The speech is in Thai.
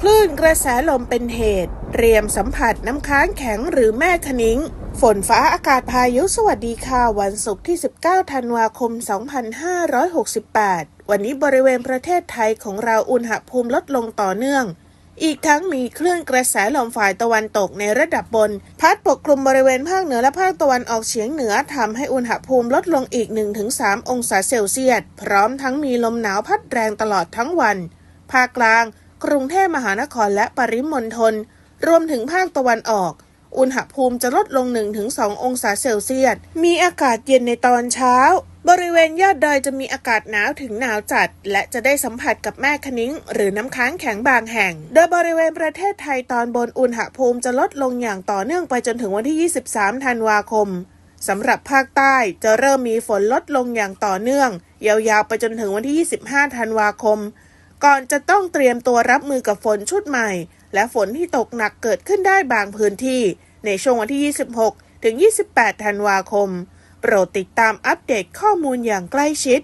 คลื่นกระแสลมเป็นเหตุ เตรียมสัมผัสน้ำค้างแข็งหรือแม่คะนิ้ง ฝนฟ้าอากาศพายุสวัสดีค่ะ วันศุกร์ที่ 19 ธันวาคม 2568 วันนี้บริเวณประเทศไทยของเราอุณหภูมิลดลงต่อเนื่อง อีกทั้งมีคลื่นกระแสลมฝ่ายตะวันตกในระดับบน พัดปกคลุมบริเวณภาคเหนือและภาคตะวันออกเฉียงเหนือทำให้อุณหภูมิลดลงอีก 1-3 องศาเซลเซียส พร้อมทั้งมีลมหนาวพัดแรงตลอดทั้งวัน ภาคกลาง กรุงเทพมหานครและปริมณฑลรวมถึงภาคตะวันออก อุณหภูมิจะลดลง 1-2 องศาเซลเซียส มีอากาศเย็นในตอนเช้า บริเวณยอดดอยจะมีอากาศหนาวถึงหนาวจัด และจะได้สัมผัสกับแม่คะนิ้ง หรือน้ำค้างแข็งบางแห่ง โดยบริเวณประเทศไทยตอนบนอุณหภูมิจะลดลงอย่างต่อเนื่องไปจนถึงวันที่ 23 ธันวาคมสำหรับภาคใต้จะเริ่มมีฝนลดลงอย่างต่อเนื่อง ยาวๆ ไปจนถึงวันที่ 25 ธันวาคม ก่อนจะต้องเตรียมตัวรับมือกับฝนชุดใหม่ และฝนที่ตกหนักเกิดขึ้นได้บางพื้นที่ ในช่วงวันที่ 26 ถึง 28 ธันวาคม โปรดติดตามอัปเดตข้อมูลอย่างใกล้ชิด